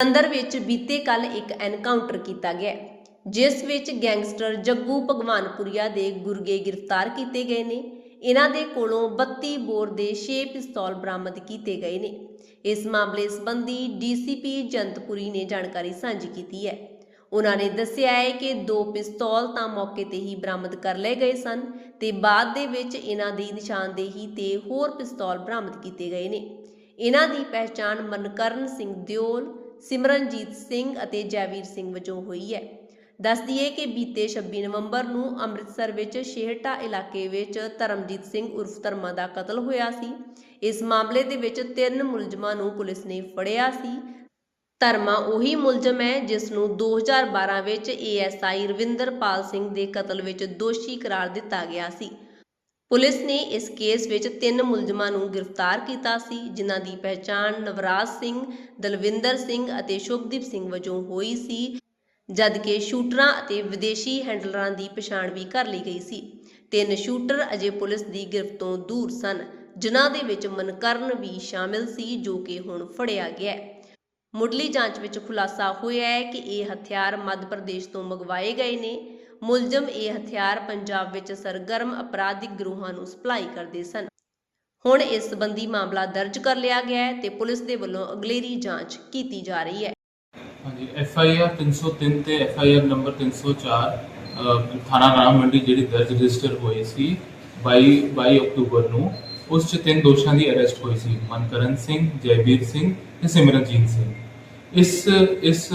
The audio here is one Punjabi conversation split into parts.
ਅੰਦਰ ਵਿੱਚ ਬੀਤੇ ਕੱਲ ਇੱਕ ਐਨਕਾਊਂਟਰ ਕੀਤਾ ਗਿਆ ਜਿਸ ਵਿੱਚ ਗੈਂਗਸਟਰ ਜੱਗੂ ਭਗਵਾਨਪੁਰੀਆ ਦੇ ਗੁਰਗੇ ਗ੍ਰਿਫਤਾਰ ਕੀਤੇ ਗਏ ਨੇ। ਇਹਨਾਂ ਦੇ ਕੋਲੋਂ 32 ਬੋਰ ਦੇ 6 ਪਿਸਤੌਲ ਬਰਾਮਦ ਕੀਤੇ ਗਏ ਨੇ। ਇਸ ਮਾਮਲੇ ਸੰਬੰਧੀ ਡੀਸੀਪੀ ਜੰਤਪੁਰੀ ਨੇ ਜਾਣਕਾਰੀ ਸਾਂਝੀ ਕੀਤੀ ਹੈ। ਉਹਨਾਂ ਨੇ ਦੱਸਿਆ ਹੈ ਕਿ ਦੋ ਪਿਸਤੌਲ ਤਾਂ ਮੌਕੇ ਤੇ ਹੀ ਬਰਾਮਦ ਕਰ ਲਏ ਗਏ ਸਨ ਤੇ ਬਾਅਦ ਦੇ ਵਿੱਚ ਇਹਨਾਂ ਦੀ ਨਿਸ਼ਾਨਦੇਹੀ ਤੇ ਹੋਰ ਪਿਸਤੌਲ ਬਰਾਮਦ ਕੀਤੇ ਗਏ ਨੇ। ਇਹਨਾਂ ਦੀ ਪਹਿਚਾਣ ਮਨਕਰਨ ਸਿੰਘ ਦਿਓਲ ਸਿਮਰਨਜੀਤ ਸਿੰਘ ਅਤੇ ਜੈਵੀਰ ਸਿੰਘ ਵਜੋਂ ਹੋਈ ਹੈ। ਦੱਸ ਦਈਏ ਕਿ ਬੀਤੇ 26 ਨਵੰਬਰ ਨੂੰ ਅੰਮ੍ਰਿਤਸਰ ਵਿੱਚ ਸ਼ੇਹਟਾ ਇਲਾਕੇ ਵਿੱਚ ਧਰਮਜੀਤ ਸਿੰਘ ਉਰਫ ਧਰਮਾ ਦਾ ਕਤਲ ਹੋਇਆ ਸੀ। ਇਸ ਮਾਮਲੇ ਦੇ ਵਿੱਚ ਤਿੰਨ ਮੁਲਜ਼ਮਾਂ ਨੂੰ ਪੁਲਿਸ ਨੇ ਫੜਿਆ ਸੀ। ਧਰਮਾ ਉਹੀ ਮੁਲਜ਼ਮ ਹੈ ਜਿਸ ਨੂੰ 2012 ਵਿੱਚ ਏਐਸਆਈ ਰਵਿੰਦਰਪਾਲ ਸਿੰਘ ਦੇ ਕਤਲ ਵਿੱਚ ਦੋਸ਼ੀ ਕਰਾਰ ਦਿੱਤਾ ਗਿਆ ਸੀ। ਪੁਲਿਸ ਨੇ ਇਸ ਕੇਸ ਵਿੱਚ ਤਿੰਨ ਮੁਲਜ਼ਮਾਂ ਨੂੰ ਗ੍ਰਿਫਤਾਰ ਕੀਤਾ ਸੀ, ਜਿਨ੍ਹਾਂ ਦੀ ਪਹਿਚਾਣ ਨਵਰਾਜ ਸਿੰਘ, ਦਲਵਿੰਦਰ ਸਿੰਘ ਅਤੇ ਸ਼ੁਭਦੀਪ ਸਿੰਘ ਵਜੋਂ ਹੋਈ ਸੀ, ਜਦਕਿ ਸ਼ੂਟਰਾਂ ਅਤੇ ਵਿਦੇਸ਼ੀ ਹੈਂਡਲਰਾਂ ਦੀ ਪਛਾਣ ਵੀ ਕਰ ਲਈ ਗਈ ਸੀ। ਤਿੰਨ ਸ਼ੂਟਰ ਅਜੇ ਪੁਲਿਸ ਦੀ ਗ੍ਰਿਫਤ ਤੋਂ ਦੂਰ ਸਨ, ਜਿਨ੍ਹਾਂ ਦੇ ਵਿੱਚ ਮਨਕਰਨ ਵੀ ਸ਼ਾਮਿਲ ਸੀ, ਜੋ ਕਿ ਹੁਣ ਫੜਿਆ ਗਿਆ ਹੈ। ਮੁੱਢਲੀ ਜਾਂਚ ਵਿੱਚ ਖੁਲਾਸਾ ਹੋਇਆ ਹੈ ਕਿ ਇਹ ਹਥਿਆਰ ਮੱਧ ਪ੍ਰਦੇਸ਼ ਤੋਂ ਮੰਗਵਾਏ ਗਏ ਨੇ। ਮੁਲਜ਼ਮ ਇਹ ਹਥਿਆਰ ਪੰਜਾਬ ਵਿੱਚ ਸਰਗਰਮ ਅਪਰਾਧਿਕ ਗਰੋਹਾਂ ਨੂੰ ਸਪਲਾਈ ਕਰਦੇ ਸਨ। ਹੁਣ ਇਸ ਸੰਬੰਧੀ ਮਾਮਲਾ ਦਰਜ ਕਰ ਲਿਆ ਗਿਆ ਹੈ ਤੇ ਪੁਲਿਸ ਦੇ ਵੱਲੋਂ ਅਗਲੇਰੀ ਜਾਂਚ ਕੀਤੀ ਜਾ ਰਹੀ ਹੈ। ਹਾਂਜੀ ਐਫ ਆਈ ਆਰ 303 ਤੇ F I R number 304 uh, ਥਾਣਾ ਰਾਮ ਮੰਡੀ ਜਿਹੜੀ ਦਰਜ ਰਜਿਸਟਰ ਹੋਈ ਸੀ 22 22 ਅਕਤੂਬਰ ਨੂੰ ਉਸ 'ਚ ਤਿੰਨ ਦੋਸ਼ਾਂ ਦੀ ਅਰੈਸਟ ਹੋਈ ਸੀ। ਮਨਕਰਨ ਸਿੰਘ ਜੈਵੀਰ ਸਿੰਘ ਤੇ ਸਿਮਰਨਜੀਤ ਸਿੰਘ। ਇਸ ਇਸ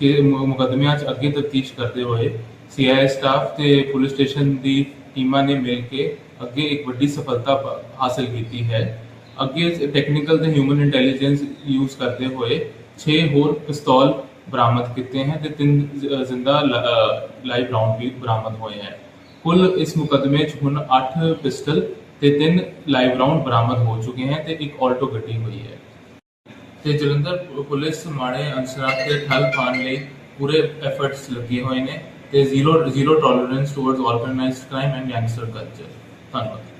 ਕੇ ਮੁ- ਮੁਕੱਦਮਿਆਂ 'ਚ ਅੱਗੇ ਤਫਤੀਸ਼ ਕਰਦੇ ਹੋਏ ਸੀਆਈਏ ਸਟਾਫ ਤੇ ਪੁਲਿਸ ਸਟੇਸ਼ਨ ਦੀ ਟੀਮਾਂ ਨੇ ਮਿਲ ਕੇ ਅੱਗੇ ਇੱਕ ਵੱਡੀ ਸਫਲਤਾ ਪ- ਹਾਸਲ ਕੀਤੀ ਹੈ। ਅੱਗੇ ਟੈਕਨੀਕਲ ਤੇ ਹਿਊਮਨ ਇੰਟੈਲੀਜੈਂਸ ਯੂਜ਼ ਕਰਦੇ ਹੋਏ 6 ਹੋਰ ਪਿਸਤੌਲ ਬਰਾਮਦ ਕੀਤੇ ਹਨ ਤੇ ਤਿੰਨ ਜ਼ਿੰਦਾ ਲਾਈਵ ਰਾਉਂਡ ਵੀ ਬਰਾਮਦ ਹੋਏ ਹਨ ਕੁੱਲ ਇਸ ਮੁਕੱਦਮੇ 'ਚ ਹੁਣ 8 ਪਿਸਟਲ ਤੇ ਤਿੰਨ ਲਾਈਵ ਰਾਉਂਡ ਬਰਾਮਦ ਹੋ ਚੁੱਕੇ ਹਨ ਤੇ ਇੱਕ ਆਲਟੋ ਗੱਡੀ ਹੋਈ ਹੈ। ਤੇ ਜਲੰਧਰ ਪੁਲਿਸ ਮਾੜੇ ਅਨਸਰਾਂ ਤੇ ਠੱਲ ਪਾਉਣ ਲਈ ਪੂਰੇ ਐਫਰਟਸ ਲੱਗੇ ਹੋਏ ਨੇ ਤੇ zero zero tolerance towards organised crime and gangster culture ਧੰਨਵਾਦ।